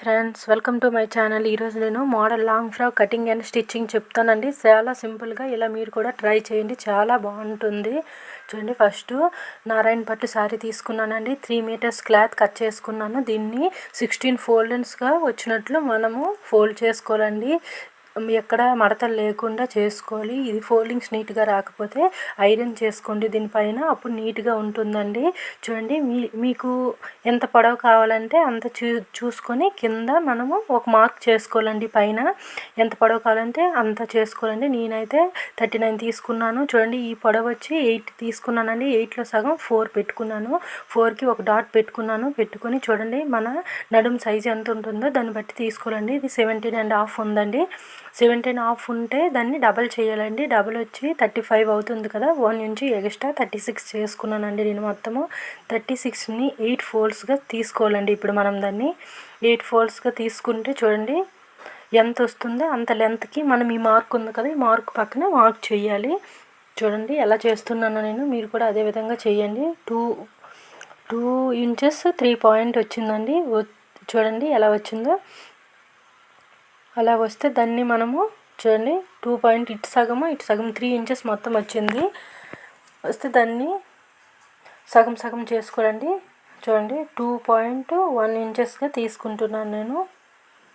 Friends welcome to my channel. ఈరోజు నేను model long frock cutting and stitching చెప్తానండి. చాలా సింపుల్గా ఇలా మీరు కూడా ట్రై చేయండి. చాలా బాగుంటుంది. చూడండి ఫస్ట్ నారాయణ పట్టు శారీ తీసుకున్నానండి. త్రీ మీటర్స్ క్లాత్ కట్ చేసుకున్నాను. దీన్ని సిక్స్టీన్ ఫోల్డెన్స్గా వచ్చినట్లు మనము ఫోల్డ్ చేసుకోవాలండి. ఎక్కడ మడతలు లేకుండా చేసుకోవాలి. ఇది ఫోల్డింగ్స్ నీట్గా రాకపోతే ఐరన్ చేసుకోండి. దీనిపైన అప్పుడు నీట్గా ఉంటుందండి. చూడండి మీ మీకు ఎంత పొడవు కావాలంటే అంత చూ చూసుకొని కింద మనము ఒక మార్క్ చేసుకోవాలండి పైన. ఎంత పొడవు కావాలంటే అంత చేసుకోవాలండి. నేనైతే థర్టీ నైన్ తీసుకున్నాను. చూడండి ఈ పొడవు వచ్చి ఎయిట్ తీసుకున్నానండి. ఎయిట్లో సగం ఫోర్ పెట్టుకున్నాను. ఫోర్కి ఒక డాట్ పెట్టుకున్నాను. పెట్టుకొని చూడండి మన నడుము సైజ్ ఎంత ఉంటుందో దాన్ని బట్టి తీసుకోవాలండి. ఇది సెవెంటీన్ అండ్ హాఫ్ ఉందండి. సెవెంటీన్ హాఫ్ ఉంటే దాన్ని డబల్ చేయాలండి. డబల్ వచ్చి థర్టీ ఫైవ్ అవుతుంది కదా. వన్ నుంచి ఎక్స్ట్రా థర్టీ సిక్స్ చేసుకున్నానండి నేను మొత్తము. థర్టీ సిక్స్ని ఎయిట్ ఫోల్స్గా తీసుకోవాలండి. ఇప్పుడు మనం దాన్ని ఎయిట్ ఫోల్స్గా తీసుకుంటే చూడండి ఎంత వస్తుందో అంత లెంత్కి మనం ఈ మార్క్ ఉంది కదా ఈ మార్క్ పక్కన మార్క్ చేయాలి. చూడండి ఎలా చేస్తున్నానో నేను. మీరు కూడా అదే విధంగా చేయండి. Two two inches three point వచ్చిందండి. చూడండి ఎలా వచ్చిందో. అలా వస్తే దాన్ని మనము చూడండి టూ పాయింట్ ఇటు సగము ఇటు సగం త్రీ ఇంచెస్ మొత్తం వచ్చింది. వస్తే దాన్ని సగం సగం చేసుకోండి చూడండి టూ పాయింట్ వన్ ఇంచెస్గా తీసుకుంటున్నాను నేను.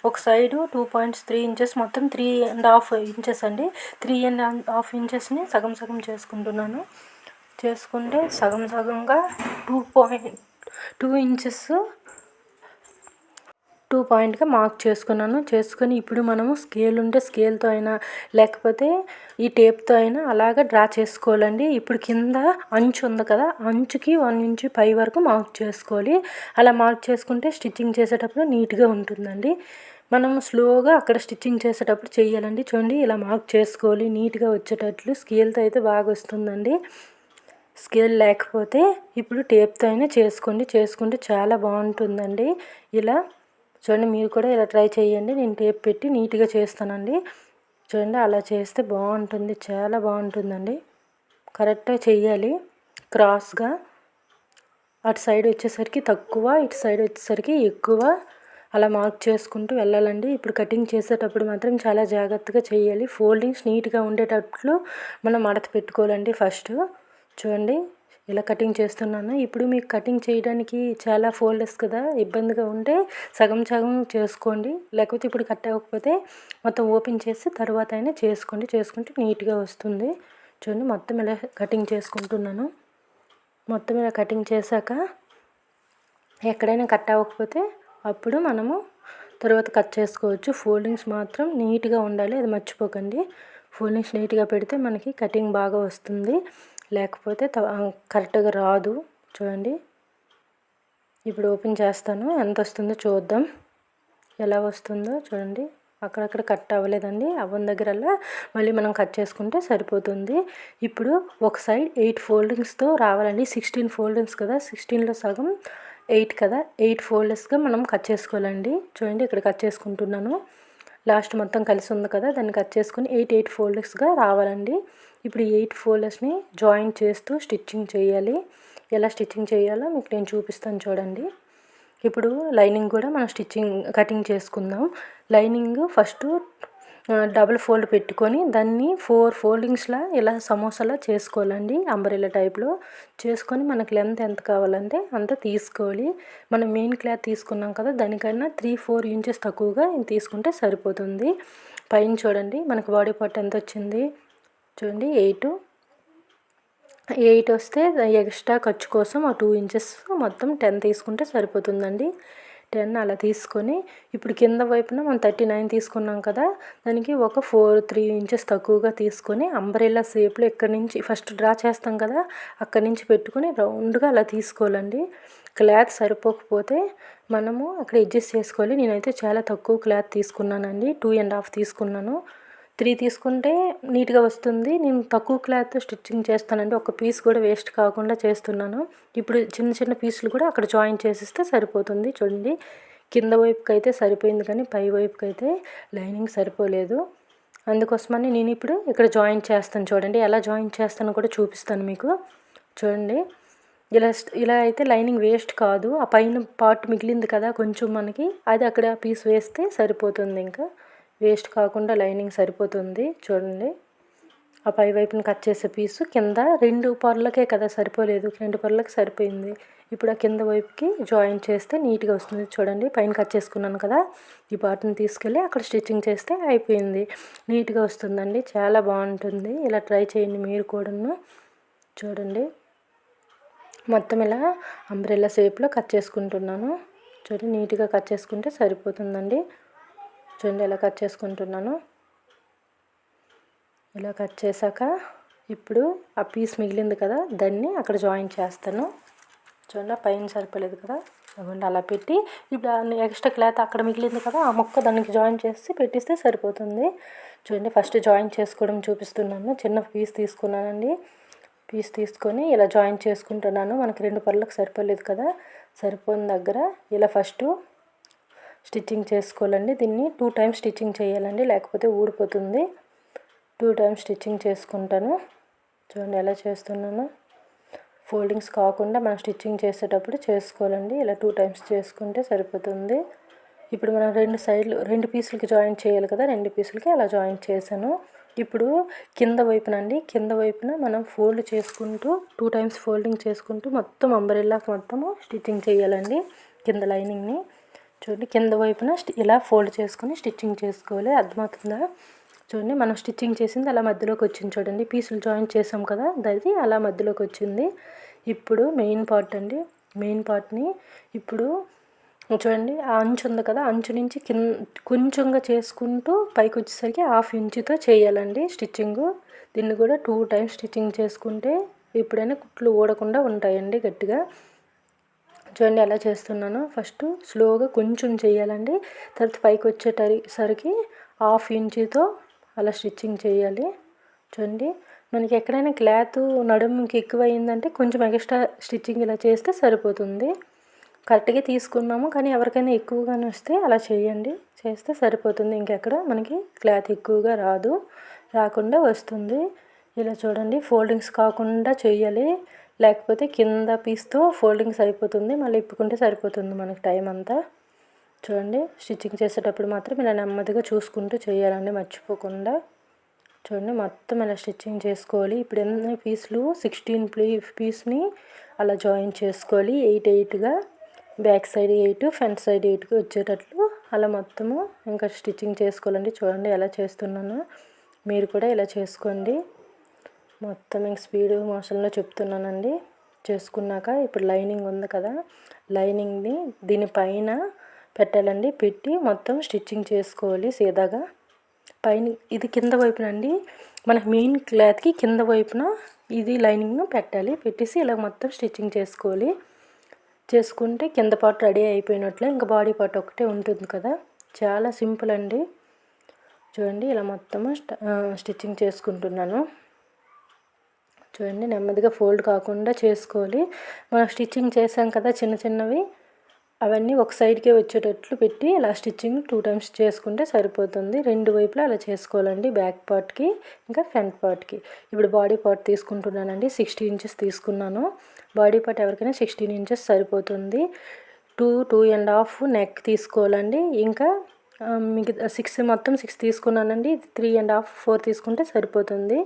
ఒక side two points three inches మొత్తం త్రీ అండ్ హాఫ్ ఇంచెస్ అండి. త్రీ అండ్ హాఫ్ ఇంచెస్ని సగం సగం చేసుకుంటున్నాను. చేసుకుంటే సగం సగంగా two point two inches two పాయింట్గా మార్క్ చేసుకున్నాను. చేసుకొని ఇప్పుడు మనము స్కేల్ ఉంటే స్కేల్తో అయినా లేకపోతే ఈ టేప్తో అయినా అలాగ డ్రా చేసుకోవాలండి. ఇప్పుడు కింద అంచు ఉంది కదా అంచుకి వన్ ఇంచు పై వరకు మార్క్ చేసుకోవాలి. అలా మార్క్ చేసుకుంటే స్టిచ్చింగ్ చేసేటప్పుడు నీట్గా ఉంటుందండి. మనం స్లోగా అక్కడ స్టిచ్చింగ్ చేసేటప్పుడు చేయాలండి చూడండి ఇలా మార్క్ చేసుకోవాలి. నీట్గా వచ్చేటట్లు స్కేల్తో అయితే బాగా వస్తుందండి. స్కేల్ లేకపోతే ఇప్పుడు టేప్తో అయినా చేసుకోండి. చేసుకుంటే చాలా బాగుంటుందండి. ఇలా చూడండి మీరు కూడా ఇలా ట్రై చేయండి. నేను టేప్ పెట్టి నీట్గా చేస్తానండి. చూడండి అలా చేస్తే బాగుంటుంది. చాలా బాగుంటుందండి. కరెక్ట్గా చెయ్యాలి క్రాస్గా. అటు సైడ్ వచ్చేసరికి తక్కువ ఇటు సైడ్ వచ్చేసరికి ఎక్కువ. అలా మార్క్ చేసుకుంటూ వెళ్ళాలండి. ఇప్పుడు కటింగ్ చేసేటప్పుడు మాత్రం చాలా జాగ్రత్తగా చేయాలి. ఫోల్డింగ్స్ నీట్గా ఉండేటట్లు మనం మడత పెట్టుకోవాలండి ఫస్ట్. చూడండి. ఇలా కటింగ్ చేస్తున్నాను. ఇప్పుడు మీకు కటింగ్ చేయడానికి చాలా ఫోల్డర్స్ కదా ఇబ్బందిగా ఉంటే సగం సగం చేసుకోండి. లేకపోతే ఇప్పుడు కట్ అవ్వకపోతే మొత్తం ఓపెన్ చేసి తర్వాత అయినా చేసుకోండి. చేసుకుంటే నీట్గా వస్తుంది. చూడండి మొత్తం ఇలా కటింగ్ చేసుకుంటున్నాను. మొత్తం ఇలా కటింగ్ చేశాక ఎక్కడైనా కట్ అవ్వకపోతే అప్పుడు మనము తర్వాత కట్ చేసుకోవచ్చు. ఫోల్డింగ్స్ మాత్రం నీట్గా ఉండాలి. అది మర్చిపోకండి. ఫోల్డింగ్స్ నీట్గా పెడితే మనకి కటింగ్ బాగా వస్తుంది. లేకపోతే కరెక్ట్గా రాదు. చూడండి. ఇప్పుడు ఓపెన్ చేస్తాను. ఎంత వస్తుందో చూద్దాం. ఎలా వస్తుందో చూడండి. అక్కడక్కడ కట్ అవ్వలేదండి. అవ్వని దగ్గరల్లా మళ్ళీ మనం కట్ చేసుకుంటే సరిపోతుంది. ఇప్పుడు ఒక సైడ్ ఎయిట్ ఫోల్డింగ్స్తో రావాలండి. సిక్స్టీన్ ఫోల్డింగ్స్ కదా. సిక్స్టీన్లో సగం ఎయిట్ కదా. ఎయిట్ ఫోల్డర్స్గా మనం కట్ చేసుకోవాలండి. చూడండి ఇక్కడ కట్ చేసుకుంటున్నాను. లాస్ట్ మొత్తం కలిసి ఉంది కదా. దాన్ని కట్ చేసుకుని ఎయిట్ ఎయిట్ ఫోల్డర్స్గా రావాలండి. ఇప్పుడు ఎయిట్ ఫోల్డర్స్ని జాయిన్ చేస్తూ స్టిచ్చింగ్ చేయాలి. ఎలా స్టిచ్చింగ్ చేయాలో మీకు నేను చూపిస్తాను చూడండి. ఇప్పుడు లైనింగ్ కూడా మనం స్టిచ్చింగ్ కటింగ్ చేసుకుందాం. లైనింగ్ ఫస్ట్ డబుల్ ఫోల్డ్ పెట్టుకొని దాన్ని ఫోర్ ఫోల్డింగ్స్లా ఇలా సమోసాలా చేసుకోవాలండి. అంబ్రెల్లా టైప్లో చేసుకొని మనకి లెంత్ ఎంత కావాలంటే అంత తీసుకోవాలి. మనం మెయిన్ క్లాత్ తీసుకున్నాం కదా దానికన్నా త్రీ ఫోర్ ఇంచెస్ తక్కువగా తీసుకుంటే సరిపోతుంది. పైన చూడండి మనకు బాడీ పార్ట్ ఎంత వచ్చింది? చూడండి ఎయిట్. ఎయిట్ వస్తే ఎక్స్ట్రా ఖర్చు కోసం ఆ టూ ఇంచెస్ మొత్తం టెన్ తీసుకుంటే సరిపోతుందండి. టెన్ అలా తీసుకొని ఇప్పుడు కింద వైపున మనం థర్టీ నైన్ తీసుకున్నాం కదా దానికి ఒక ఫోర్ త్రీ ఇంచెస్ తక్కువగా తీసుకొని అంబ్రెల్లా షేప్లో ఇక్కడి నుంచి ఫస్ట్ డ్రా చేస్తాం కదా అక్కడి నుంచి పెట్టుకొని రౌండ్గా అలా తీసుకోవాలండి. క్లాత్ సరిపోకపోతే మనము అక్కడ అడ్జస్ట్ చేసుకోవాలి. నేనైతే చాలా తక్కువ క్లాత్ తీసుకున్నానండి టూ అండ్ హాఫ్ తీసుకున్నాను. త్రీ తీసుకుంటే నీట్గా వస్తుంది. నేను తక్కువ క్లాత్ స్టిచ్చింగ్ చేస్తానండి. ఒక పీస్ కూడా వేస్ట్ కాకుండా చేస్తున్నాను. ఇప్పుడు చిన్న చిన్న పీసులు కూడా అక్కడ జాయిన్ చేసిస్తే సరిపోతుంది చూడండి. కింద వైపుకి అయితే సరిపోయింది కానీ పై వైపుకి అయితే లైనింగ్ సరిపోలేదు. అందుకోసమని నేను ఇప్పుడు ఇక్కడ జాయిన్ చేస్తాను చూడండి. ఎలా జాయిన్ చేస్తానో కూడా చూపిస్తాను మీకు. చూడండి. ఇలా ఇలా అయితే లైనింగ్ వేస్ట్ కాదు. ఆ పైన పార్ట్ మిగిలింది కదా కొంచెం మనకి అది అక్కడ పీస్ వేస్తే సరిపోతుంది ఇంకా. వేస్ట్ కాకుండా లైనింగ్ సరిపోతుంది చూడండి. ఆ పై వైపున కట్ చేసే పీసు కింద రెండు పొరలకే కదా సరిపోలేదు. రెండు పొరలకు సరిపోయింది. ఇప్పుడు ఆ కింద వైపుకి జాయిన్ చేస్తే నీట్గా వస్తుంది చూడండి. పైన కట్ చేసుకున్నాను కదా. ఈ పార్ట్ని తీసుకెళ్ళి అక్కడ స్టిచ్చింగ్ చేస్తే అయిపోయింది. నీట్గా వస్తుందండి. చాలా బాగుంటుంది. ఇలా ట్రై చేయండి మీరు కూడాను. చూడండి. మొత్తం ఇలా అంబ్రెల్లా షేప్లో కట్ చేసుకుంటున్నాను. చూడండి నీట్గా కట్ చేసుకుంటే సరిపోతుందండి. చూడండి ఇలా కట్ చేసుకుంటున్నాను. ఇలా కట్ చేశాక ఇప్పుడు ఆ పీస్ మిగిలింది కదా దాన్ని అక్కడ జాయిన్ చేస్తాను. చూడండి పైన సరిపోలేదు కదా. అవ్వండి అలా పెట్టి ఇప్పుడు ఎక్స్ట్రా క్లాత్ అక్కడ మిగిలింది కదా ఆ మొక్క దానికి జాయిన్ చేసి పెట్టిస్తే సరిపోతుంది. చూడండి ఫస్ట్ జాయిన్ చేసుకోవడం చూపిస్తున్నాను. చిన్న పీస్ తీసుకున్నానండి. పీస్ తీసుకొని ఇలా జాయిన్ చేసుకుంటున్నాను. మనకి రెండు పళ్ళకు సరిపోలేదు కదా. సరిపోయిన దగ్గర ఇలా ఫస్ట్ స్టిచ్చింగ్ చేసుకోవాలండి. దీన్ని టూ టైమ్స్ స్టిచ్చింగ్ చేయాలండి. లేకపోతే ఊడిపోతుంది. టూ టైమ్స్ స్టిచ్చింగ్ చేసుకుంటాను. చూడండి ఎలా చేస్తున్నాను. ఫోల్డింగ్స్ కాకుండా మనం స్టిచ్చింగ్ చేసేటప్పుడు చేసుకోవాలండి. ఇలా టూ టైమ్స్ చేసుకుంటే సరిపోతుంది. ఇప్పుడు మనం రెండు సైడ్లు రెండు పీసులకి జాయిన్ చేయాలి కదా. రెండు పీసులకి అలా జాయిన్ చేశాను. ఇప్పుడు కింద వైపున అండి కింద వైపున మనం ఫోల్డ్ చేసుకుంటూ టూ టైమ్స్ ఫోల్డింగ్ చేసుకుంటూ మొత్తం అంబరెల్లాకి మొత్తము స్టిచ్చింగ్ చేయాలండి. కింద లైనింగ్ని. చూడండి కింద వైపున ఇలా ఫోల్డ్ చేసుకొని స్టిచ్చింగ్ చేసుకోవాలి. అర్థమవుతుందా? చూడండి మనం స్టిచ్చింగ్ చేసింది అలా మధ్యలోకి వచ్చింది చూడండి. పీసులు జాయిన్ చేసాం కదా అది అలా మధ్యలోకి వచ్చింది. ఇప్పుడు మెయిన్ పార్ట్ అండి. మెయిన్ పార్ట్ని ఇప్పుడు చూడండి ఆ అంచు ఉంది కదా అంచు నుంచి కింద కొంచెంగా చేసుకుంటూ పైకి వచ్చేసరికి హాఫ్ ఇంచుతో చేయాలండి స్టిచ్చింగ్. దీన్ని కూడా టూ టైమ్స్ స్టిచ్చింగ్ చేసుకుంటే ఎప్పుడైనా కుట్లు ఊడకుండా ఉంటాయండి గట్టిగా. చూడండి ఎలా చేస్తున్నాను ఫస్ట్ స్లోగా కొంచెం చేయాలండి. తర్వాత పైకి వచ్చేటసరికి హాఫ్ ఇంచుతో అలా స్టిచ్చింగ్ చేయాలి. చూడండి. మనకి ఎక్కడైనా క్లాత్ నడుముకి ఎక్కువ అయిందంటే కొంచెం ఎక్స్ట్రా స్టిచ్చింగ్ ఇలా చేస్తే సరిపోతుంది. కరెక్ట్గా తీసుకున్నాము కానీ ఎవరికైనా ఎక్కువగానే వస్తే అలా చేయండి. చేస్తే సరిపోతుంది. ఇంకెక్కడ మనకి క్లాత్ ఎక్కువగా రాదు. రాకుండా వస్తుంది. ఇలా చూడండి. ఫోల్డింగ్స్ కాకుండా చేయాలి. లేకపోతే కింద పీస్తో ఫోల్డింగ్స్ అయిపోతుంది మళ్ళీ ఇప్పుకుంటే సరిపోతుంది మనకు టైం అంతా. చూడండి స్టిచ్చింగ్ చేసేటప్పుడు మాత్రం ఇలా నెమ్మదిగా చూసుకుంటూ చేయాలండి మర్చిపోకుండా. చూడండి మొత్తం ఇలా స్టిచ్చింగ్ చేసుకోవాలి. ఇప్పుడు ఎన్ని పీసులు? సిక్స్టీన్ ప్లీ పీస్ని అలా జాయిన్ చేసుకోవాలి. Eight ఎయిట్గా back side eight front side ఎయిట్గా వచ్చేటట్లు అలా మొత్తము ఇంకా స్టిచ్చింగ్ చేసుకోవాలండి. చూడండి ఎలా చేస్తున్నాను. మీరు కూడా ఇలా చేసుకోండి. మొత్తం ఇంక స్పీడ్ మోషన్లో చెప్తున్నానండి. చేసుకున్నాక ఇప్పుడు లైనింగ్ ఉంది కదా లైనింగ్ని దీనిపైన పెట్టాలండి. పెట్టి మొత్తం స్టిచ్చింగ్ చేసుకోవాలి సీదాగా. పైన ఇది కింద వైపున అండి. మన మెయిన్ క్లాత్కి కింద వైపున ఇది లైనింగ్ను పెట్టాలి. పెట్టేసి ఇలా మొత్తం స్టిచ్చింగ్ చేసుకోవాలి. చేసుకుంటే కింద పార్ట్ రెడీ అయిపోయినట్లే ఇంకా బాడీ పార్ట్ ఒకటే ఉంటుంది కదా. చాలా సింపుల్ అండి. చూడండి ఇలా మొత్తము స్టిచ్చింగ్ చేసుకుంటున్నాను. చూడండి నెమ్మదిగా ఫోల్డ్ కాకుండా చేసుకోవాలి. మనం స్టిచ్చింగ్ చేసాం కదా చిన్న చిన్నవి అవన్నీ ఒక సైడ్కే వచ్చేటట్లు పెట్టి ఇలా స్టిచ్చింగ్ టూ టైమ్స్ చేసుకుంటే సరిపోతుంది. రెండు వైపులా అలా చేసుకోవాలండి బ్యాక్ పార్ట్కి ఇంకా ఫ్రంట్ పార్ట్కి. ఇప్పుడు బాడీ పార్ట్ తీసుకుంటున్నానండి సిక్స్టీ ఇంచెస్ తీసుకున్నాను. బాడీ పార్ట్ ఎవరికైనా సిక్స్టీన్ ఇంచెస్ సరిపోతుంది. Two two and half neck తీసుకోవాలండి. ఇంకా మిగతా సిక్స్ మొత్తం సిక్స్ తీసుకున్నానండి త్రీ అండ్ హాఫ్ ఫోర్ తీసుకుంటే సరిపోతుంది.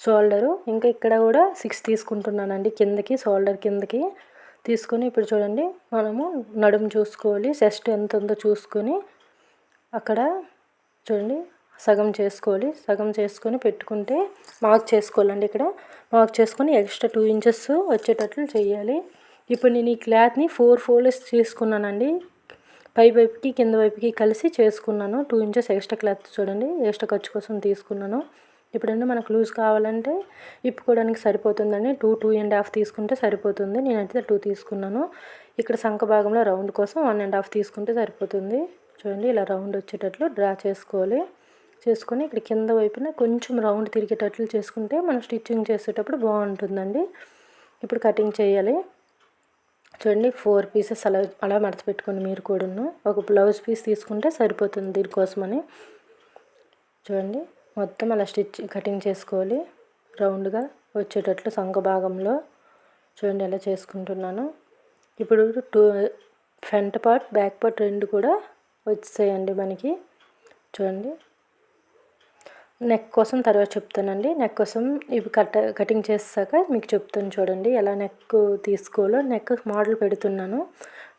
షోల్డరు. ఇంకా ఇక్కడ కూడా సిక్స్ తీసుకుంటున్నానండి కిందకి షోల్డర్ కిందకి తీసుకొని ఇప్పుడు చూడండి మనము నడుము చూసుకోవాలి చెస్ట్ ఎంత ఉందో చూసుకొని అక్కడ చూడండి సగం చేసుకోవాలి. సగం చేసుకొని పెట్టుకుంటే మార్క్ చేసుకోవాలండి ఇక్కడ. మార్క్ చేసుకొని ఎక్స్ట్రా టూ ఇంచెస్ వచ్చేటట్లు చేయాలి. ఇప్పుడు నేను ఈ క్లాత్ని ఫోర్ ఫోల్డ్స్ తీసుకున్నానండి. పై వైపుకి కింద వైపుకి కలిసి చేసుకున్నాను. టూ ఇంచెస్ ఎక్స్ట్రా క్లాత్ చూడండి ఎక్స్ట్రా ఖర్చు కోసం తీసుకున్నాను. ఇప్పుడన్నా మనకు లూజ్ కావాలంటే ఇప్పుకోవడానికి సరిపోతుందండి. టూ టూ అండ్ హాఫ్ తీసుకుంటే సరిపోతుంది. నేనైతే టూ తీసుకున్నాను. ఇక్కడ సంఖ భాగంలో రౌండ్ కోసం వన్ అండ్ హాఫ్ తీసుకుంటే సరిపోతుంది. చూడండి ఇలా రౌండ్ వచ్చేటట్లు డ్రా చేసుకోవాలి. చేసుకొని ఇక్కడ కింద వైపున కొంచెం రౌండ్ తిరిగేటట్లు చేసుకుంటే మనం స్టిచ్చింగ్ చేసేటప్పుడు బాగుంటుందండి. ఇప్పుడు కటింగ్ చేయాలి. చూడండి ఫోర్ పీసెస్ అలా అలా మడత మీరు కూడాను. ఒక బ్లౌజ్ పీస్ తీసుకుంటే సరిపోతుంది దీనికోసమని. చూడండి. మొత్తం అలా స్టిచ్ కటింగ్ చేసుకోవాలి. రౌండ్గా వచ్చేటట్లు సంఖ భాగంలో చూడండి ఎలా చేసుకుంటున్నాను. ఇప్పుడు two front part back part రెండు కూడా వచ్చేయండి మనకి. చూడండి. నెక్ కోసం తర్వాత చెప్తానండి. నెక్ కోసం ఇవి కట్ కటింగ్ చేసాక మీకు చెప్తాను చూడండి ఎలా నెక్ తీసుకోవాలో. నెక్ మోడల్ పెడుతున్నాను.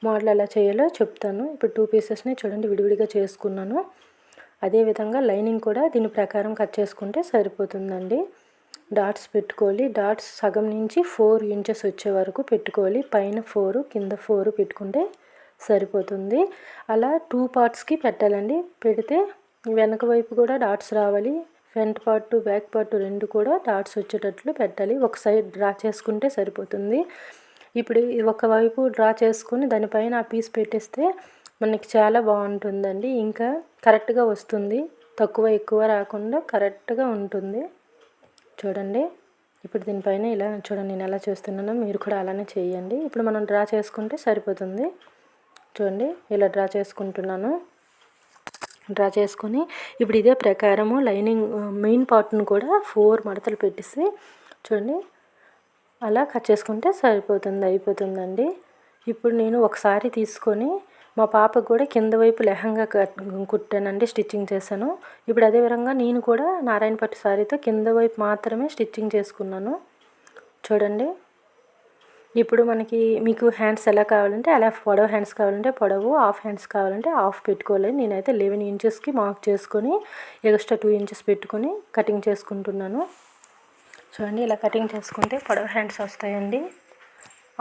మోడల్ ఎలా చేయాలో చెప్తాను. ఇప్పుడు టూ పీసెస్ని చూడండి విడివిడిగా చేసుకున్నాను. అదేవిధంగా లైనింగ్ కూడా దీని ప్రకారం కట్ చేసుకుంటే సరిపోతుందండి. డాట్స్ పెట్టుకోవాలి. డాట్స్ సగం నుంచి ఫోర్ ఇంచెస్ వచ్చే వరకు పెట్టుకోవాలి. పైన ఫోరు కింద ఫోరు పెట్టుకుంటే సరిపోతుంది. అలా టూ పార్ట్స్కి పెట్టాలండి. పెడితే వెనక వైపు కూడా డాట్స్ రావాలి. ఫ్రంట్ పార్ట్ బ్యాక్ పార్ట్ రెండు కూడా డాట్స్ వచ్చేటట్లు పెట్టాలి. ఒక సైడ్ డ్రా చేసుకుంటే సరిపోతుంది. ఇప్పుడు ఒకవైపు డ్రా చేసుకొని దానిపైన ఆ పీస్ పెట్టేస్తే మనకి చాలా బాగుంటుందండి. ఇంకా కరెక్ట్గా వస్తుంది. తక్కువ ఎక్కువ రాకుండా కరెక్ట్గా ఉంటుంది. చూడండి. ఇప్పుడు దీనిపైన ఇలా చూడండి నేను ఎలా చేస్తున్నానో మీరు కూడా అలానే చేయండి. ఇప్పుడు మనం డ్రా చేసుకుంటే సరిపోతుంది. చూడండి ఇలా డ్రా చేసుకుంటున్నాను. డ్రా చేసుకొని ఇప్పుడు ఇదే ప్రకారము లైనింగ్ మెయిన్ పార్ట్ను కూడా ఫోర్ మడతలు పెట్టేసి చూడండి అలా కట్ చేసుకుంటే సరిపోతుంది అయిపోతుందండి. ఇప్పుడు నేను ఒకసారి తీసుకొని మా పాపకు కూడా కింద వైపు లెహంగా కుట్టానండి స్టిచ్చింగ్ చేశాను. ఇప్పుడు అదే విధంగా నేను కూడా నారాయణ పట్టు శారీతో కింద వైపు మాత్రమే స్టిచ్చింగ్ చేసుకున్నాను. చూడండి. ఇప్పుడు మనకి మీకు హ్యాండ్స్ ఎలా కావాలంటే అలా పొడవు హ్యాండ్స్ కావాలంటే పొడవు హాఫ్ హ్యాండ్స్ కావాలంటే హాఫ్ పెట్టుకోవాలి నేనైతే లెవెన్ ఇంచెస్కి మార్క్ చేసుకొని ఎక్స్ట్రా టూ ఇంచెస్ పెట్టుకొని కటింగ్ చేసుకుంటున్నాను. చూడండి ఇలా కటింగ్ చేసుకుంటే పొడవు హ్యాండ్స్ వస్తాయండి.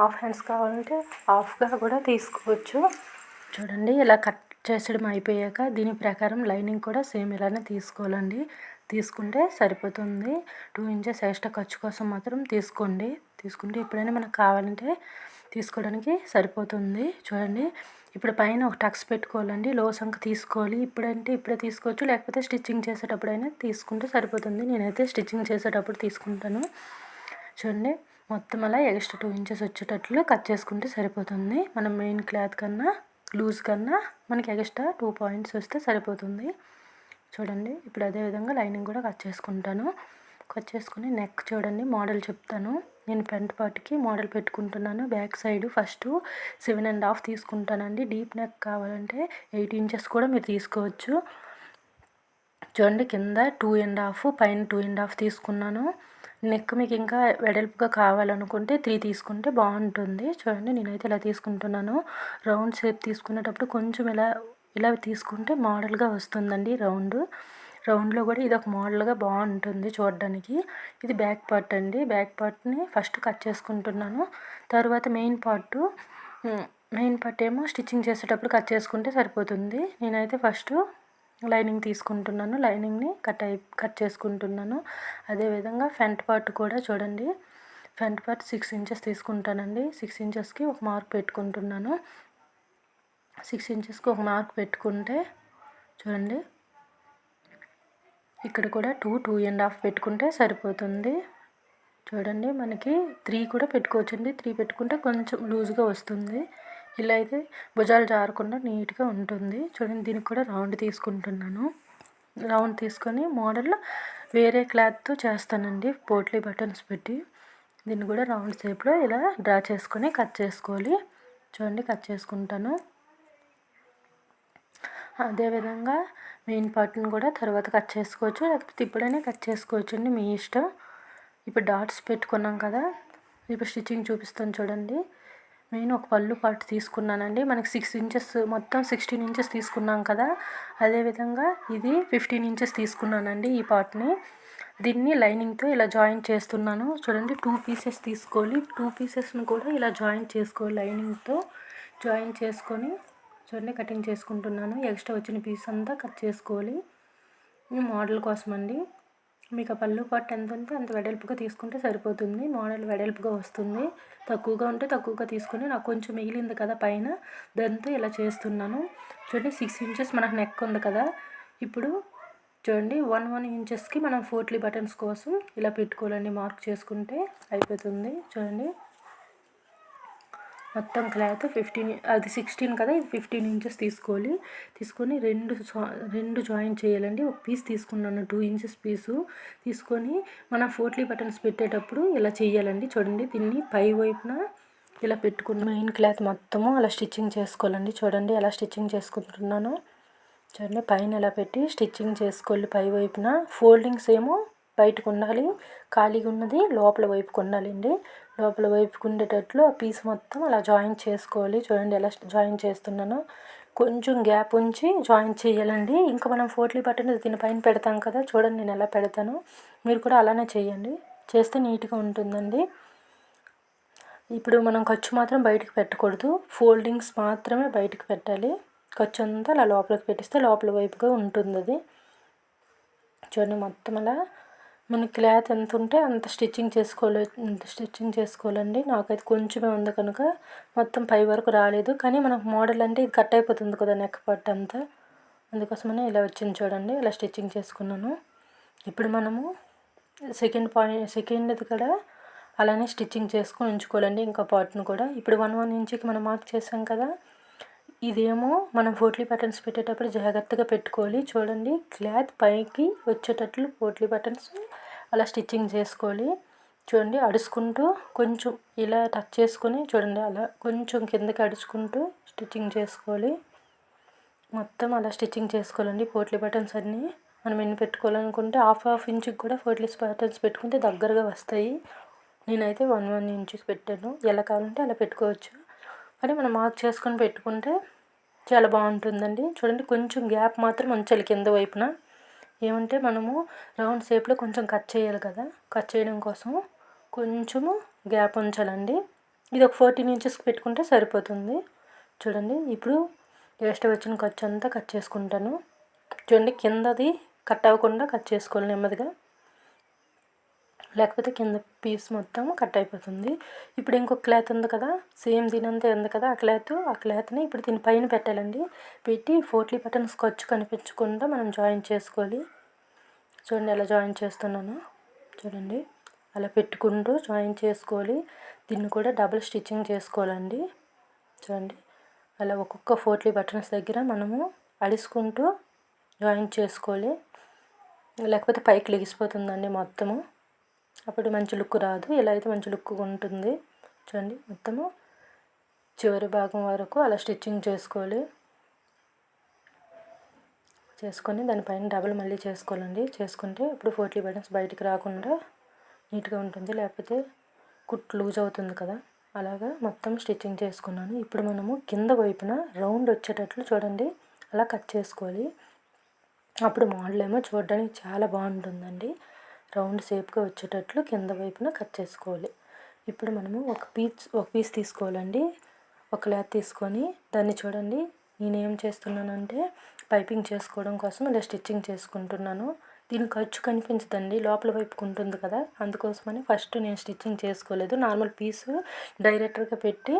హాఫ్ హ్యాండ్స్ కావాలంటే హాఫ్గా కూడా తీసుకోవచ్చు. చూడండి ఇలా కట్ చేసడం అయిపోయాక దీని ప్రకారం లైనింగ్ కూడా సేమ్ ఇలానే తీసుకోవాలండి. తీసుకుంటే సరిపోతుంది. టూ ఇంచెస్ ఎక్స్ట్రా ఖర్చు కోసం మాత్రం తీసుకోండి. తీసుకుంటే ఎప్పుడైనా మనకు కావాలంటే తీసుకోవడానికి సరిపోతుంది. చూడండి ఇప్పుడు పైన ఒక టక్స్ పెట్టుకోవాలండి. లో సంఖ తీసుకోవాలి. ఇప్పుడంటే ఇప్పుడే తీసుకోవచ్చు. లేకపోతే స్టిచ్చింగ్ చేసేటప్పుడైనా తీసుకుంటే సరిపోతుంది. నేనైతే స్టిచ్చింగ్ చేసేటప్పుడు తీసుకుంటాను. చూడండి మొత్తం అలా ఎక్స్ట్రా టూ ఇంచెస్ వచ్చేటట్లు కట్ చేసుకుంటే సరిపోతుంది. మనం మెయిన్ క్లాత్ కన్నా లూజ్ కన్నా మనకి ఎక్స్ట్రా టూ పాయింట్స్ వస్తే సరిపోతుంది. చూడండి ఇప్పుడు అదే విధంగా లైనింగ్ కూడా కట్ చేసుకుంటాను. కట్ చేసుకుని నెక్ చూడండి మోడల్ చెప్తాను. నేను ఫ్రంట్ పార్ట్కి మోడల్ పెట్టుకుంటున్నాను. Back side first seven and half తీసుకుంటానండి. డీప్ నెక్ కావాలంటే ఎయిట్ ఇంచెస్ కూడా మీరు తీసుకోవచ్చు. చూడండి కింద టూ అండ్ హాఫ్ పైన టూ అండ్ హాఫ్ తీసుకున్నాను. నెక్ మీకు ఇంకా వెడల్పుగా కావాలనుకుంటే త్రీ తీసుకుంటే బాగుంటుంది. చూడండి నేనైతే ఇలా తీసుకుంటున్నాను. రౌండ్ షేప్ తీసుకునేటప్పుడు కొంచెం ఇలా ఇలా తీసుకుంటే మోడల్గా వస్తుందండి రౌండ్. రౌండ్లో కూడా ఇది ఒక మోడల్గా బాగుంటుంది చూడడానికి. ఇది బ్యాక్ పార్ట్ అండి. బ్యాక్ పార్ట్ని ఫస్ట్ కట్ చేసుకుంటున్నాను. తర్వాత మెయిన్ పార్ట్ మెయిన్ పార్ట్ ఏమో స్టిచ్చింగ్ చేసేటప్పుడు కట్ చేసుకుంటే సరిపోతుంది. నేనైతే ఫస్ట్ లైనింగ్ తీసుకుంటున్నాను. లైనింగ్ని కట్ అయి కట్ చేసుకుంటున్నాను. అదేవిధంగా ఫ్రంట్ పార్ట్ కూడా చూడండి. ఫ్రంట్ పార్ట్ సిక్స్ ఇంచెస్ తీసుకుంటానండి. సిక్స్ ఇంచెస్కి ఒక మార్క్ పెట్టుకుంటున్నాను. సిక్స్ ఇంచెస్కి ఒక మార్క్ పెట్టుకుంటే చూడండి. ఇక్కడ కూడా టూ టూ అండ్ హాఫ్ పెట్టుకుంటే సరిపోతుంది. చూడండి మనకి త్రీ కూడా పెట్టుకోవచ్చండి. త్రీ పెట్టుకుంటే కొంచెం లూజ్గా వస్తుంది. ఇలా అయితే భుజాలు జారకుండా నీట్గా ఉంటుంది. చూడండి దీనికి కూడా రౌండ్ తీసుకుంటున్నాను. రౌండ్ తీసుకొని మోడల్ వేరే క్లాత్తో చేస్తానండి. పోట్లీ బటన్స్ పెట్టి. దీన్ని కూడా రౌండ్ షేప్లో ఇలా డ్రా చేసుకొని కట్ చేసుకోవాలి. చూడండి కట్ చేసుకుంటాను. అదేవిధంగా మెయిన్ పార్ట్ని కూడా తర్వాత కట్ చేసుకోవచ్చు. లేకపోతే ఇప్పుడైనా కట్ చేసుకోవచ్చు అండి మీ ఇష్టం. ఇప్పుడు డాట్స్ పెట్టుకున్నాం కదా. ఇప్పుడు స్టిచ్చింగ్ చూపిస్తాను చూడండి. నేను ఒక పళ్ళు పార్ట్ తీసుకున్నానండి. మనకి సిక్స్ ఇంచెస్ మొత్తం సిక్స్టీన్ ఇంచెస్ తీసుకున్నాం కదా. అదేవిధంగా ఇది ఫిఫ్టీన్ ఇంచెస్ తీసుకున్నానండి ఈ పార్ట్ని. దీన్ని లైనింగ్తో ఇలా జాయిన్ చేస్తున్నాను. చూడండి టూ పీసెస్ తీసుకోవాలి. టూ పీసెస్ని కూడా ఇలా జాయిన్ చేసుకోవాలి లైనింగ్తో జాయిన్ చేసుకొని చూడండి కటింగ్ చేసుకుంటున్నాను. ఎక్స్ట్రా వచ్చిన పీస్ అంతా కట్ చేసుకోవాలి. మోడల్ కోసం అండి మీకు ఆ పళ్ళు పట్టు ఎంత ఉంటే అంత వెడల్పుగా తీసుకుంటే సరిపోతుంది. మోడల్ వెడల్పుగా వస్తుంది. తక్కువగా ఉంటే తక్కువగా తీసుకుని నాకు కొంచెం మిగిలింది కదా పైన దాంతో ఇలా చేస్తున్నాను. చూడండి సిక్స్ ఇంచెస్ మనకు నెక్ ఉంది కదా. ఇప్పుడు చూడండి వన్ వన్ ఇంచెస్కి మనం ఫోర్ట్లీ బటన్స్ కోసం ఇలా పెట్టుకోవాలండి. మార్క్ చేసుకుంటే అయిపోతుంది. చూడండి. మొత్తం క్లాత్ ఫిఫ్టీన్ అది సిక్స్టీన్ కదా ఇది ఫిఫ్టీన్ ఇంచెస్ తీసుకోవాలి. తీసుకొని రెండు రెండు జాయిన్ చేయాలండి. ఒక పీస్ తీసుకున్నాను టూ ఇంచెస్ పీసు. తీసుకొని మనం ఫోర్ట్లీ బటన్స్ పెట్టేటప్పుడు ఇలా చేయాలండి. చూడండి దీన్ని పై వైపున ఇలా పెట్టుకున్న మెయిన్ క్లాత్ మొత్తము అలా స్టిచ్చింగ్ చేసుకోవాలండి. చూడండి ఎలా స్టిచ్చింగ్ చేసుకుంటున్నాను. చూడండి పైన ఎలా పెట్టి స్టిచ్చింగ్ చేసుకోవాలి. పై వైపున ఫోల్డింగ్స్ ఏమో బయటకు ఉండాలి. ఖాళీగా ఉన్నది లోపల వైపుకు ఉండాలండి. లోపల వైపుకు ఉండేటట్లు ఆ పీస్ మొత్తం అలా జాయిన్ చేసుకోవాలి. చూడండి ఎలా జాయిన్ చేస్తున్నానో. కొంచెం గ్యాప్ ఉంచి జాయిన్ చేయాలండి. ఇంకా మనం ఫోర్ట్లీ బటన్ దీనిపైన పెడతాం కదా. చూడండి నేను ఎలా పెడతాను. మీరు కూడా అలానే చేయండి. చేస్తే నీట్గా ఉంటుందండి. ఇప్పుడు మనం ఖర్చు మాత్రం బయటకు పెట్టకూడదు. ఫోల్డింగ్స్ మాత్రమే బయటకు పెట్టాలి. ఖర్చు అంతా అలా లోపలికి పెట్టిస్తే లోపల వైపుగా ఉంటుంది అది చూడండి మొత్తం అలా మన క్లాత్ ఎంత ఉంటే అంత స్టిచ్చింగ్ చేసుకోవాలి స్టిచ్చింగ్ చేసుకోవాలండి. నాకైతే కొంచెమే ఉంది కనుక మొత్తం పై వరకు రాలేదు. కానీ మనకు మోడల్ అంటే ఇది కట్ అయిపోతుంది కదా నెక్ పట్టు అంతా. అందుకోసమనే ఇలా వచ్చింది చూడండి ఇలా స్టిచ్చింగ్ చేసుకున్నాను. ఇప్పుడు మనము సెకండ్ పాయింట్ సెకండ్ది కూడా అలానే స్టిచ్చింగ్ చేసుకొని ఉంచుకోవాలండి ఇంకో పార్ట్ను కూడా. ఇప్పుడు వన్ వన్ ఇంచుకి మనం మార్క్ చేసాం కదా ఇదేమో మనం పోట్లీ బటన్స్ పెట్టేటప్పుడు జాగ్రత్తగా పెట్టుకోవాలి. చూడండి క్లాత్ పైకి వచ్చేటట్లు పోట్లీ బటన్స్ అలా స్టిచ్చింగ్ చేసుకోవాలి. చూడండి అడుచుకుంటూ కొంచెం ఇలా టచ్ చేసుకొని చూడండి అలా కొంచెం కిందకి అడుచుకుంటూ స్టిచ్చింగ్ చేసుకోవాలి. మొత్తం అలా స్టిచ్చింగ్ చేసుకోవాలండి. పోట్లీ బటన్స్ అన్నీ మనం ఎన్ని పెట్టుకోవాలనుకుంటే హాఫ్ హాఫ్ ఇంచుకి కూడా పోట్లీ బటన్స్ పెట్టుకుంటే దగ్గరగా వస్తాయి. నేనైతే వన్ వన్ ఇంచుకి పెట్టాను. ఎలా కావాలంటే అలా పెట్టుకోవచ్చు. కానీ మనం మార్క్ చేసుకొని పెట్టుకుంటే చాలా బాగుంటుందండి. చూడండి కొంచెం గ్యాప్ మాత్రం ఉంచాలి కింద వైపున. ఏమంటే మనము రౌండ్ షేప్లో కొంచెం కట్ చేయాలి కదా. కట్ చేయడం కోసం కొంచెము గ్యాప్ ఉంచాలండి. ఇది ఒక ఫోర్టీన్ ఇంచెస్కి పెట్టుకుంటే సరిపోతుంది. చూడండి ఇప్పుడు వేస్ట్ వచ్చిన ఖర్చు అంతా కట్ చేసుకుంటాను. చూడండి కిందది కట్ అవ్వకుండా కట్ చేసుకోవాలి నెమ్మదిగా. లేకపోతే కింద పీస్ మొత్తం కట్ అయిపోతుంది. ఇప్పుడు ఇంకొక క్లాత్ ఉంది కదా సేమ్ దీనంతా ఉంది కదా ఆ క్లాత్ ఆ క్లాత్ని ఇప్పుడు దీని పైన పెట్టాలండి. పెట్టి ఫోర్ట్లీ బటన్స్ ఖర్చు కనిపించకుండా మనం జాయిన్ చేసుకోవాలి. చూడండి ఎలా జాయిన్ చేస్తున్నాను. చూడండి అలా పెట్టుకుంటూ జాయిన్ చేసుకోవాలి. దీన్ని కూడా డబుల్ స్టిచ్చింగ్ చేసుకోవాలండి. చూడండి అలా ఒక్కొక్క ఫోర్ట్లీ బటన్స్ దగ్గర మనము అడుసుకుంటూ జాయిన్ చేసుకోవాలి. లేకపోతే పైకి లెగిసిపోతుందండి మొత్తము. అప్పుడు మంచి లుక్ రాదు. ఇలా అయితే మంచి లుక్ ఉంటుంది చూడండి. మొత్తము చివరి భాగం వరకు అలా స్టిచ్చింగ్ చేసుకోవాలి. చేసుకొని దానిపైన డబల్ మళ్ళీ చేసుకోవాలండి. చేసుకుంటే ఇప్పుడు ఫోర్టీ బటన్స్ బయటికి రాకుండా నీట్గా ఉంటుంది. లేకపోతే కుట్ లూజ్ అవుతుంది కదా. అలాగా మొత్తం స్టిచ్చింగ్ చేసుకున్నాను. ఇప్పుడు మనము కింద వైపున రౌండ్ వచ్చేటట్లు చూడండి. అలా కట్ చేసుకోవాలి. అప్పుడు మోడల్ ఏమో చూడడానికి చాలా బాగుంటుందండి. రౌండ్ షేప్గా వచ్చేటట్లు కింద వైపున కట్ చేసుకోవాలి. ఇప్పుడు మనము ఒక పీస్ ఒక పీస్ తీసుకోవాలండి. ఒక క్లాత్ తీసుకొని దాన్ని చూడండి. నేను ఏం చేస్తున్నానంటే పైపింగ్ చేసుకోవడం కోసం ఇలా స్టిచ్చింగ్ చేసుకుంటున్నాను. దీని ఖర్చు కనిపించదండి. లోపల వైపుకు ఉంటుంది కదా. అందుకోసమని ఫస్ట్ నేను స్టిచ్చింగ్ చేసుకోలేదు. నార్మల్ పీసు డైరెక్టర్గా పెట్టి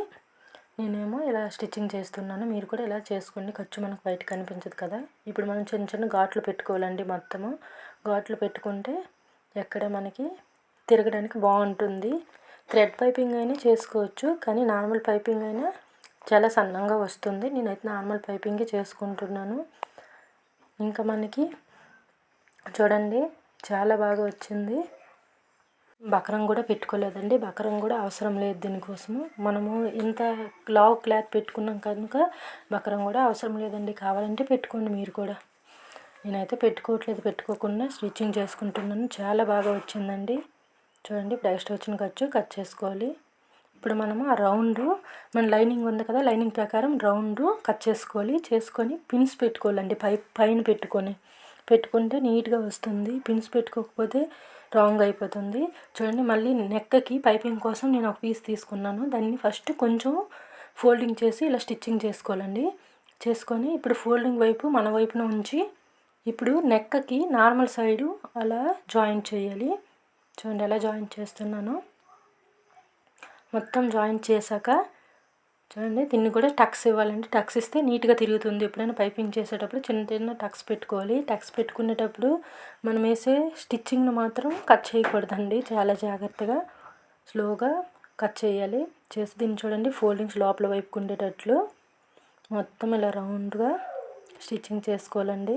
నేనేమో ఇలా స్టిచ్చింగ్ చేస్తున్నాను. మీరు కూడా ఇలా చేసుకోండి. ఖర్చు మనకు బయట కనిపించదు కదా. ఇప్పుడు మనం చిన్న చిన్న ఘాట్లు పెట్టుకోవాలండి మొత్తము. ఘాట్లు పెట్టుకుంటే ఎక్కడ మనకి తిరగడానికి బాగుంటుంది. థ్రెడ్ పైపింగ్ అయినా చేసుకోవచ్చు కానీ నార్మల్ పైపింగ్ అయినా చాలా సన్నంగా వస్తుంది. నేనైతే నార్మల్ పైపింగే చేసుకుంటున్నాను. ఇంకా మనకి చూడండి చాలా బాగా వచ్చింది. బకరం కూడా పెట్టుకోలేదండి. బకరం కూడా అవసరం లేదు దీనికోసము. మనము ఇంత లావ్ క్లాత్ పెట్టుకున్నాం కనుక బకరం కూడా అవసరం లేదండి. కావాలంటే పెట్టుకోండి మీరు కూడా. నేనైతే పెట్టుకోవట్లేదు పెట్టుకోకుండా స్టిచ్చింగ్ చేసుకుంటున్నాను. చాలా బాగా వచ్చిందండి. చూడండి ఇప్పుడు ఎక్స్ట్రా వచ్చిన ఖర్చు కట్ చేసుకోవాలి. ఇప్పుడు మనము ఆ రౌండ్ మన లైనింగ్ ఉంది కదా లైనింగ్ ప్రకారం రౌండ్ కట్ చేసుకోవాలి. చేసుకొని పిన్స్ పెట్టుకోవాలండి పై పైన పెట్టుకొని. పెట్టుకుంటే నీట్గా వస్తుంది. పిన్స్ పెట్టుకోకపోతే రాంగ్ అయిపోతుంది. చూడండి మళ్ళీ నెక్కకి పైపింగ్ కోసం నేను ఒక పీస్ తీసుకున్నాను. దాన్ని ఫస్ట్ కొంచెం ఫోల్డింగ్ చేసి ఇలా స్టిచ్చింగ్ చేసుకోవాలండి. చేసుకొని ఇప్పుడు ఫోల్డింగ్ వైపు మన వైపున ఉంచి ఇప్పుడు నెక్కకి నార్మల్ సైడు అలా జాయింట్ చేయాలి. చూడండి ఎలా జాయింట్ చేస్తున్నాను. మొత్తం జాయింట్ చేశాక చూడండి దీన్ని కూడా టక్స్ ఇవ్వాలండి. టక్స్ ఇస్తే నీట్గా తిరుగుతుంది. ఎప్పుడైనా పైపింగ్ చేసేటప్పుడు చిన్న చిన్న టక్స్ పెట్టుకోవాలి. టక్స్ పెట్టుకునేటప్పుడు మనం వేసే స్టిచ్చింగ్ను మాత్రం కట్ చేయకూడదండి. చాలా జాగ్రత్తగా స్లోగా కట్ చేయాలి. చేసి దీన్ని చూడండి ఫోల్డింగ్స్ లోపల వైపుకుండేటట్లు మొత్తం ఇలా రౌండ్గా స్టిచ్చింగ్ చేసుకోవాలండి.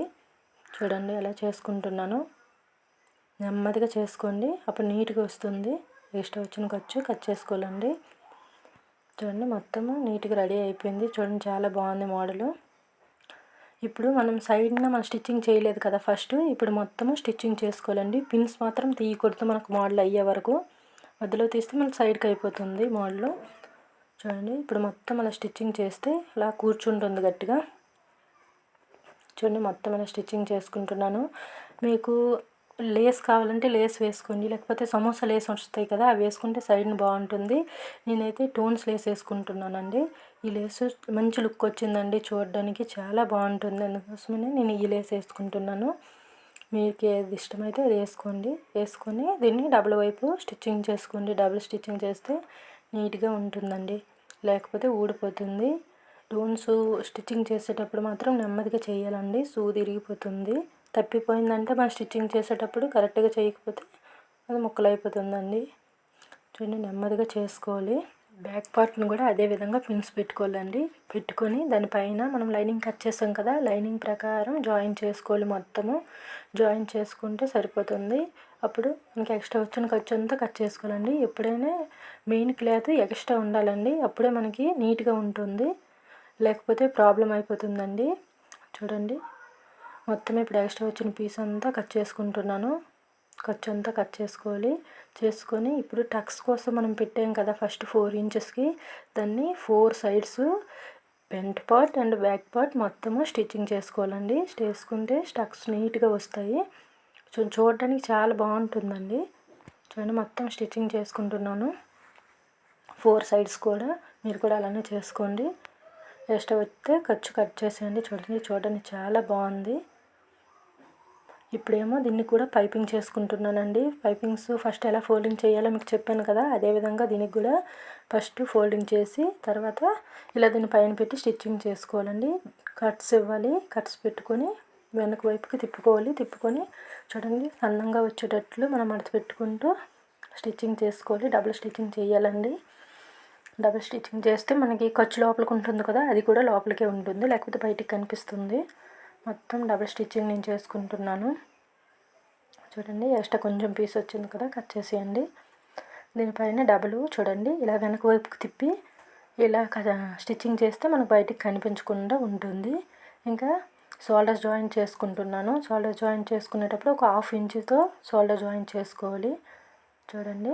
చూడండి ఎలా చేసుకుంటున్నాను. నెమ్మదిగా చేసుకోండి. అప్పుడు నీట్గా వస్తుంది. ఎక్స్ట్రా వచ్చిన ఖర్చు కట్ చేసుకోవాలండి. చూడండి మొత్తము నీట్గా రెడీ అయిపోయింది. చూడండి చాలా బాగుంది మోడలు. ఇప్పుడు మనం సైడ్న మనం స్టిచ్చింగ్ చేయలేదు కదా ఫస్ట్. ఇప్పుడు మొత్తము స్టిచ్చింగ్ చేసుకోవాలండి. పిన్స్ మాత్రం తీయకూడదు మనకు మోడల్ అయ్యే వరకు. మధ్యలో తీస్తే మనకు సైడ్కి అయిపోతుంది మోడల్. చూడండి ఇప్పుడు మొత్తం అలా స్టిచ్చింగ్ చేస్తే అలా కూర్చుంటుంది గట్టిగా. చూడండి మొత్తం అయినా స్టిచ్చింగ్ చేసుకుంటున్నాను. మీకు లేస్ కావాలంటే లేస్ వేసుకోండి లేకపోతే సమోసా లేస్ వస్తాయి కదా అవి వేసుకుంటే సైడ్ని బాగుంటుంది. నేనైతే టోన్స్ లేస్ వేసుకుంటున్నానండి. ఈ లేస్ మంచి లుక్ వచ్చిందండి చూడడానికి చాలా బాగుంటుంది. అందుకోసమనే నేను ఈ లేస్ వేసుకుంటున్నాను. మీకు ఏది ఇష్టమైతే అది వేసుకోండి. వేసుకొని దీన్ని డబుల్ వైపు స్టిచ్చింగ్ చేసుకోండి. డబుల్ స్టిచ్చింగ్ చేస్తే నీట్గా ఉంటుందండి. లేకపోతే ఊడిపోతుంది. టోన్స్ స్టిచ్చింగ్ చేసేటప్పుడు మాత్రం నెమ్మదిగా చేయాలండి. సూది ఇరిగిపోతుంది. తప్పిపోయిందంటే మనం స్టిచ్చింగ్ చేసేటప్పుడు కరెక్ట్గా చేయకపోతే అది ముక్కలు అయిపోతుందండి చూడండి నెమ్మదిగా చేసుకోవాలి. బ్యాక్ పార్ట్ని కూడా అదే విధంగా పిన్స్ పెట్టుకోవాలండి. పెట్టుకొని దానిపైన మనం లైనింగ్ కట్ చేస్తాం కదా లైనింగ్ ప్రకారం జాయిన్ చేసుకోవాలి మొత్తము. జాయిన్ చేసుకుంటే సరిపోతుంది. అప్పుడు మనకి ఎక్స్ట్రా వచ్చిన ఖర్చు అంతా కట్ చేసుకోవాలండి. ఎప్పుడైనా మెయిన్ క్లాత్ ఎక్స్ట్రా ఉండాలండి. అప్పుడే మనకి నీట్గా ఉంటుంది. లేకపోతే ప్రాబ్లం అయిపోతుందండి. చూడండి. మొత్తం ఇప్పుడు ఎక్స్ట్రా వచ్చిన పీస్ అంతా కట్ చేసుకుంటున్నాను. ఖర్చు అంతా కట్ చేసుకోవాలి. చేసుకొని ఇప్పుడు టక్స్ కోసం మనం పెట్టాం కదా ఫస్ట్ ఫోర్ ఇంచెస్కి. దాన్ని four sides front part and back part మొత్తము స్టిచ్చింగ్ చేసుకోవాలండి. చేసుకుంటే స్టక్స్ నీట్గా వస్తాయి. చూ చూడడానికి చాలా బాగుంటుందండి. చూడండి మొత్తం స్టిచ్చింగ్ చేసుకుంటున్నాను. ఫోర్ సైడ్స్ కూడా మీరు కూడా అలానే చేసుకోండి. ఎక్స్ట్రా వస్తే ఖర్చు కట్ చేసేయండి. చూడండి చూడడానికి చాలా బాగుంది. ఇప్పుడేమో దీన్ని కూడా పైపింగ్ చేసుకుంటున్నానండి. పైపింగ్స్ ఫస్ట్ ఎలా ఫోల్డింగ్ చేయాలో మీకు చెప్పాను కదా. అదేవిధంగా దీనికి కూడా ఫస్ట్ ఫోల్డింగ్ చేసి తర్వాత ఇలా దీన్ని పైన పెట్టి స్టిచ్చింగ్ చేసుకోవాలండి. కట్స్ ఇవ్వాలి. కట్స్ పెట్టుకొని వెనక వైపుకి తిప్పుకోవాలి. తిప్పుకొని చూడండి అందంగా వచ్చేటట్లు మనం మడత పెట్టుకుంటూ స్టిచ్చింగ్ చేసుకోవాలి. డబుల్ స్టిచ్చింగ్ చేయాలండి. డబుల్ స్టిచ్చింగ్ చేస్తే మనకి ఖర్చు లోపలికి ఉంటుంది కదా అది కూడా లోపలికే ఉంటుంది లేకపోతే బయటికి కనిపిస్తుంది. మొత్తం డబుల్ స్టిచ్చింగ్ నేను చేసుకుంటున్నాను. చూడండి ఎక్స్ట్రా కొంచెం పీస్ వచ్చింది కదా కట్ చేసేయండి. దీనిపైన డబుల్ చూడండి ఇలా వెనక వైపుకి తిప్పి ఇలా స్టిచ్చింగ్ చేస్తే మనకు బయటికి కనిపించకుండా ఉంటుంది. ఇంకా షోల్డర్ జాయిన్ చేసుకుంటున్నాను. షోల్డర్ జాయిన్ చేసుకునేటప్పుడు ఒక హాఫ్ ఇంచుతో షోల్డర్ జాయిన్ చేసుకోవాలి. చూడండి.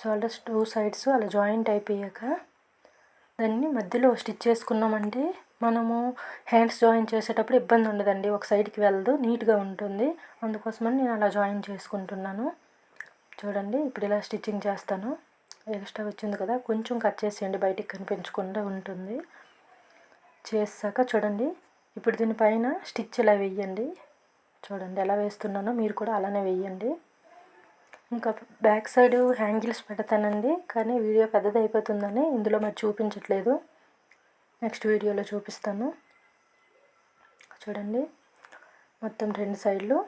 షోల్డర్స్ టూ సైడ్స్ అలా జాయింట్ అయిపోయాక దాన్ని మధ్యలో స్టిచ్ చేసుకున్నామంటే మనము హ్యాండ్స్ జాయిన్ చేసేటప్పుడు ఇబ్బంది ఉండదండి. ఒక సైడ్కి వెళ్ళదు నీట్గా ఉంటుంది. అందుకోసమని నేను అలా జాయిన్ చేసుకుంటున్నాను. చూడండి ఇప్పుడు ఇలా స్టిచ్చింగ్ చేస్తాను. ఎక్స్ట్రా వచ్చింది కదా కొంచెం కట్ చేసేయండి. బయటికి కనిపించకుండా ఉంటుంది. చేసాక చూడండి ఇప్పుడు దీనిపైన స్టిచ్ ఇలా వేయండి. చూడండి ఎలా వేస్తున్నానో మీరు కూడా అలానే వేయండి. ఇంకా బ్యాక్ సైడ్ హ్యాంగిల్స్ పెడతానండి కానీ వీడియో పెద్దది అయిపోతుందని ఇందులో మరి చూపించట్లేదు. నెక్స్ట్ వీడియోలో చూపిస్తాను. చూడండి మొత్తం రెండు సైడ్లు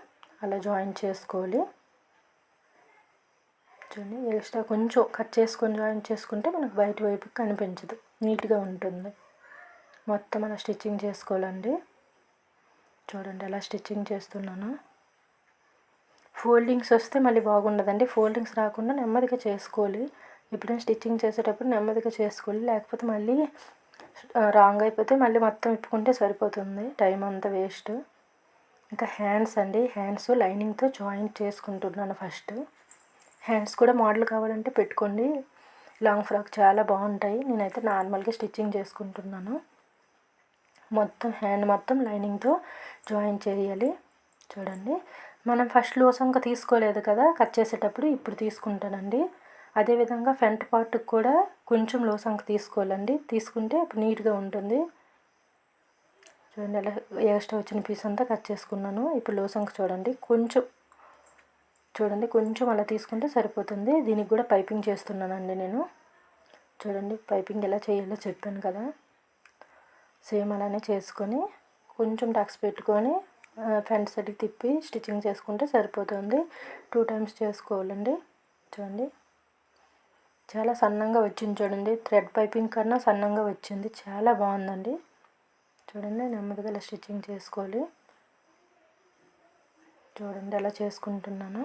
అలా జాయిన్ చేసుకోవాలి. చూడండి ఎక్స్ట్రా కొంచెం కట్ చేసుకొని జాయిన్ చేసుకుంటే మనకు బయట వైపు కనిపించదు నీట్గా ఉంటుంది. మొత్తం అలా స్టిచ్చింగ్ చేసుకోవాలండి. చూడండి ఎలా స్టిచ్చింగ్ చేస్తున్నాను. ఫోల్డింగ్స్ వస్తే మళ్ళీ బాగుండదండి. ఫోల్డింగ్స్ రాకుండా నెమ్మదిగా చేసుకోవాలి. ఎప్పుడైనా స్టిచ్చింగ్ చేసేటప్పుడు నెమ్మదిగా చేసుకోవాలి. లేకపోతే మళ్ళీ రాంగ్ అయిపోతే మళ్ళీ మొత్తం ఇప్పుకుంటే సరిపోతుంది. టైం అంతా వేస్ట్. ఇంకా హ్యాండ్స్ అండి. హ్యాండ్స్ లైనింగ్తో జాయింట్ చేసుకుంటున్నాను ఫస్ట్. హ్యాండ్స్ కూడా మోడల్ కావాలంటే పెట్టుకోండి. లాంగ్ ఫ్రాక్ చాలా బాగుంటాయి. నేనైతే నార్మల్గా స్టిచ్చింగ్ చేసుకుంటున్నాను. మొత్తం హ్యాండ్ మొత్తం లైనింగ్తో జాయిన్ చేయాలి. చూడండి. మనం ఫస్ట్ లోసంగా తీసుకోలేదు కదా కట్ చేసేటప్పుడు ఇప్పుడు తీసుకుంటానండి. అదేవిధంగా ఫ్రంట్ పార్ట్కి కూడా కొంచెం లోసంక తీసుకోవాలండి. తీసుకుంటే అప్పుడు నీట్గా ఉంటుంది. చూడండి అలా ఎక్స్ట్రా వచ్చిన పీస్ అంతా కట్ చేసుకున్నాను. ఇప్పుడు లోసంక చూడండి కొంచెం చూడండి కొంచెం అలా తీసుకుంటే సరిపోతుంది. దీనికి కూడా పైపింగ్ చేస్తున్నానండి నేను. చూడండి పైపింగ్ ఎలా చేయాలో చెప్పాను కదా. సేమ్ అలానే చేసుకొని కొంచెం టక్స్ పెట్టుకొని ఫ్రంట్ సైడ్కి తిప్పి స్టిచ్చింగ్ చేసుకుంటే సరిపోతుంది. టూ టైమ్స్ చేసుకోవాలండి. చూడండి. చాలా సన్నంగా వచ్చింది చూడండి. థ్రెడ్ పైపింగ్ కన్నా సన్నంగా వచ్చింది. చాలా బాగుందండి. చూడండి నెమ్మదిగా ఇలా స్టిచ్చింగ్ చేసుకోవాలి. చూడండి ఎలా చేసుకుంటున్నాను.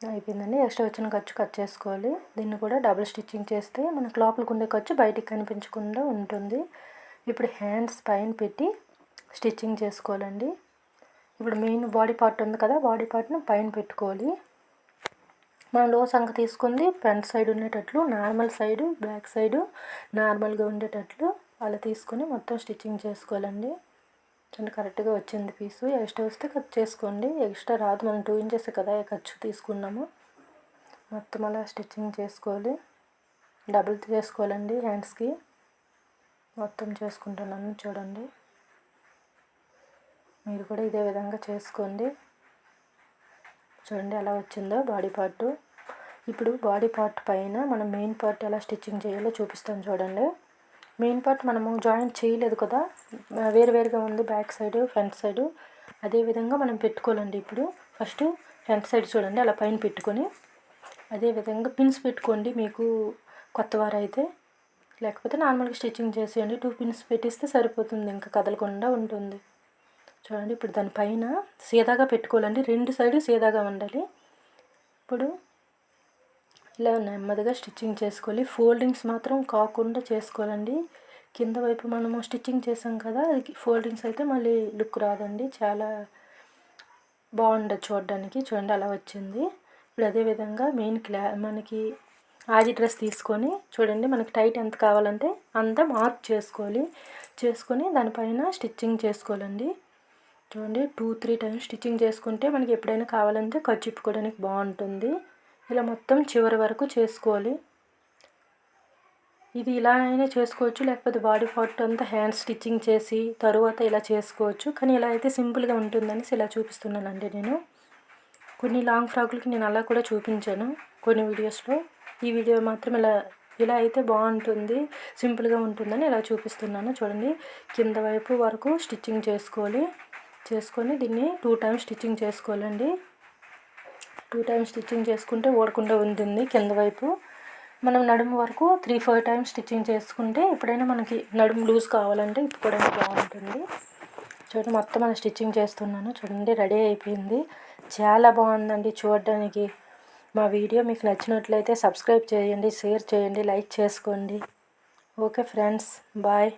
అయిపోయిందండి. ఎక్స్ట్రా వచ్చిన ఖర్చు కట్ చేసుకోవాలి. దీన్ని కూడా డబుల్ స్టిచ్చింగ్ చేస్తే మనకు లోపలికి ఉండే ఖర్చు బయటికి కనిపించకుండా ఉంటుంది. ఇప్పుడు హ్యాండ్స్ పైన పెట్టి స్టిచ్చింగ్ చేసుకోవాలండి. ఇప్పుడు మెయిన్ బాడీ పార్ట్ ఉంది కదా బాడీ పార్ట్ని పైన పెట్టుకోవాలి. మనం లో సంఖ తీసుకుంది ఫ్రంట్ సైడ్ ఉండేటట్లు నార్మల్ సైడు బ్యాక్ సైడు నార్మల్గా ఉండేటట్లు అలా తీసుకొని మొత్తం స్టిచ్చింగ్ చేసుకోవాలండి. చూడండి కరెక్ట్గా వచ్చింది పీసు. ఎక్స్ట్రా వస్తే కట్ చేసుకోండి. ఎక్స్ట్రా రాదు మనం టూ ఇంచెస్ కదా ఖర్చు తీసుకున్నాము. మొత్తం అలా స్టిచ్చింగ్ చేసుకోవాలి. డబుల్ చేసుకోవాలండి హ్యాండ్స్కి. మొత్తం చేసుకుంటున్నాను చూడండి. మీరు కూడా ఇదే విధంగా చేసుకోండి. చూడండి ఎలా వచ్చిందో బాడీ పార్ట్. ఇప్పుడు బాడీ పార్ట్ పైన మనం మెయిన్ పార్ట్ ఎలా స్టిచ్చింగ్ చేయాలో చూపిస్తాను చూడండి. మెయిన్ పార్ట్ మనము జాయింట్ చేయలేదు కదా. వేరు వేరుగా ఉంది బ్యాక్ సైడ్ ఫ్రంట్ సైడ్. అదేవిధంగా మనం పెట్టుకోవాలండి ఇప్పుడు. ఫస్ట్ ఫ్రంట్ సైడ్ చూడండి అలా పైన పెట్టుకొని. అదేవిధంగా పిన్స్ పెట్టుకోండి మీకు కొత్త వారు అయితే లేకపోతే నార్మల్గా స్టిచ్చింగ్ చేసేయండి. టూ పిన్స్ పెట్టిస్తే సరిపోతుంది ఇంకా కదలకుండా ఉంటుంది. చూడండి ఇప్పుడు దానిపైన సీదాగా పెట్టుకోవాలండి. రెండు సైడు సీదాగా ఉండాలి. ఇప్పుడు ఇలా నెమ్మదిగా స్టిచ్చింగ్ చేసుకోవాలి. ఫోల్డింగ్స్ మాత్రం కాకుండా చేసుకోవాలండి. కింద వైపు మనము స్టిచ్చింగ్ చేసాం కదా అది ఫోల్డింగ్స్ అయితే మళ్ళీ లుక్ రాదండి. చాలా బాగుండదు చూడడానికి. చూడండి అలా వచ్చింది. ఇప్పుడు అదేవిధంగా మెయిన్ క్లా మనకి ఆది డ్రెస్ తీసుకొని చూడండి మనకి టైట్ ఎంత కావాలంటే అంత మార్క్ చేసుకోవాలి. చేసుకొని దానిపైన స్టిచ్చింగ్ చేసుకోవాలండి. చూడండి టూ త్రీ టైమ్స్ స్టిచ్చింగ్ చేసుకుంటే మనకి ఎప్పుడైనా కావాలంటే ఖర్చు ఇప్పుకోవడానికి బాగుంటుంది. ఇలా మొత్తం చివరి వరకు చేసుకోవాలి. ఇది ఇలా అయినా చేసుకోవచ్చు లేకపోతే బాడీ పార్ట్ అంతా హ్యాండ్ స్టిచ్చింగ్ చేసి తరువాత ఇలా చేసుకోవచ్చు. కానీ ఇలా అయితే సింపుల్గా ఉంటుందని ఇలా చూపిస్తున్నానండి నేను. కొన్ని లాంగ్ ఫ్రాకులకి నేను అలా కూడా చూపించాను కొన్ని వీడియోస్లో ఈ వీడియో మాత్రం ఇలా ఇలా అయితే బాగుంటుంది సింపుల్గా ఉంటుందని ఇలా చూపిస్తున్నాను. చూడండి కింద వైపు వరకు స్టిచ్చింగ్ చేసుకోవాలి. చేసుకొని దీన్ని టూ టైమ్స్ స్టిచ్చింగ్ చేసుకోవాలండి. టూ టైమ్స్ స్టిచ్చింగ్ చేసుకుంటే ఓడకుండా ఉంటుంది కింద వైపు. మనం నడుము వరకు త్రీ ఫోర్ టైమ్స్ స్టిచ్చింగ్ చేసుకుంటే ఎప్పుడైనా మనకి నడుము లూజ్ కావాలంటే ఇప్పుకోవడానికి బాగుంటుంది. చూడండి మొత్తం మనం స్టిచ్చింగ్ చేస్తున్నాను. చూడండి రెడీ అయిపోయింది. చాలా బాగుందండి చూడడానికి. మా వీడియో మీకు నచ్చినట్లయితే సబ్స్క్రైబ్ చేయండి షేర్ చేయండి లైక్ చేసుకోండి. Okay friends bye.